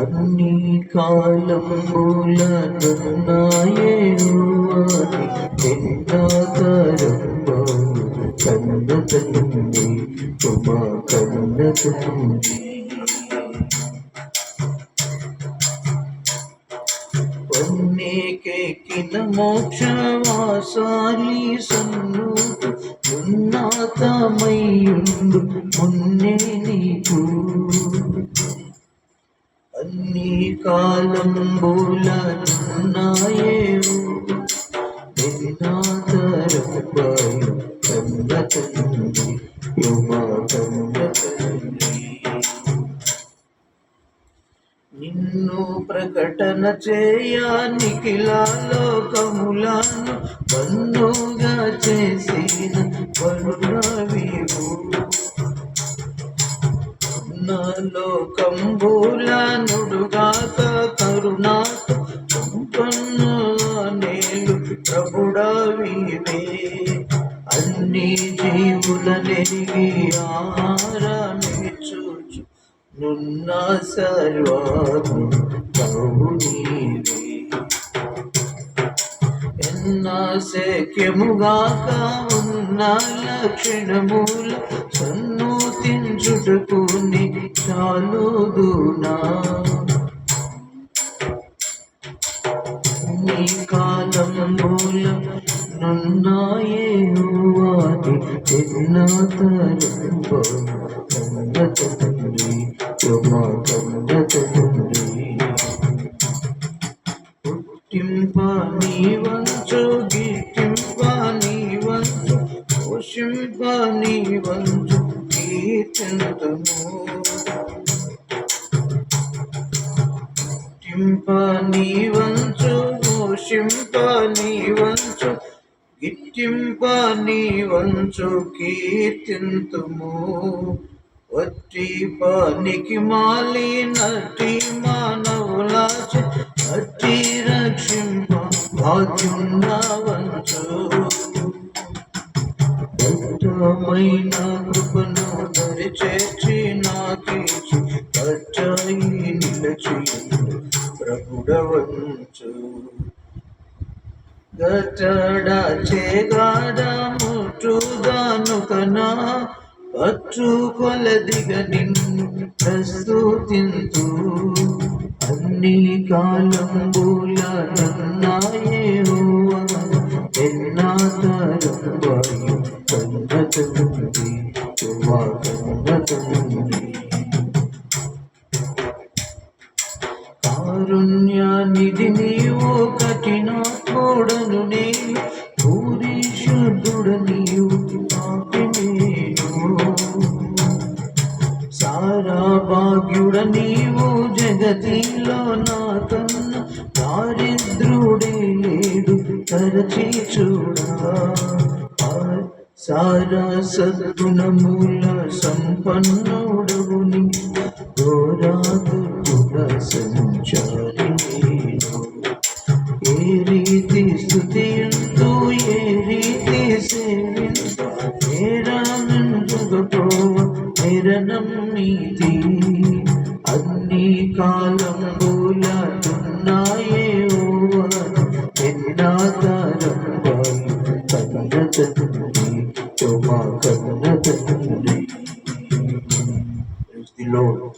అన్ని కాలములనున్నాయేవాది ఎండాతరంబు కన్న తండ్రి ఉమా కన్న తండ్రి పొన్నేకెక్కిన మోక్షవాసాలి సన్నుడు ఉన్నతమయ్యుండు మున్నే నీకు అన్ని కాలంబులనున్నాయేవు నిన్నాతరపై కన్న తండ్రి ఉమా కన్న తండ్రి నిన్ను ప్రకటన చేయనికిలా లోకములను బంధుగా చేసిన వరుణవివు లోకంబులనుడుగాక కరుణాతో సంపన్న నేలు ప్రభుడవివే అన్ని జీవులనెరిగి ఆహారమిచ్చుచు నున్న సర్వాత్మ ప్రభు నీవే. ఎన్న శక్యముగాక ఉన్న లక్షణముల సన్ను నీ చాలుదునా? నీ కాలముల నున్నాయేవాది ఎన్న తరంబు తండ్రి ఉమా కన్న తండ్రి పుట్టింప నీ వంచు నీ వంచు పోషింప నీ వంచు కీర్తనము పుట్టింప నీ వంచు పోషింప నీ వంచు గిట్టింప నీ వంచు కీర్తింతుము. వట్టి పానికి మాలి నటి మానవులాచి అట్టి రక్షింప భాగ్యున్నవంచు దట్టమైన కృపను దరి చేర్చి నాకీచి కచ్చాయి నిలచి ప్రభుడవంచు గట్టడ చేగాడ ముట్టుదానుకనా పచ్చు కొలదిగ నిన్ను ప్రస్తుతింతు అన్ని కాలంబుల నన్నాయే ఎన్నా తరంబాయు కన్న తండ్రి ఉమా కన్న తండ్రి కారుణ్యానిధి నీవు కఠిన కూడను నేను పూరి శుద్ధుడ నీవు సారా భాగ్యుడ నీవు జగతిలో నా కన్న దారిద్రుడే తరచి చూడా సారా సద్గుణమూల సంపన్నుడవు నీ ఘోరాదు సంచారి ఏ రీతి స్థుతియంతో ఏ రీతి సేవింతో నేరానందుగపోవ నిరణం నీతి. అన్ని కాలం కాలంబుల తున్నాయే ఓ ఎన్నా Lord. Praise the Lord.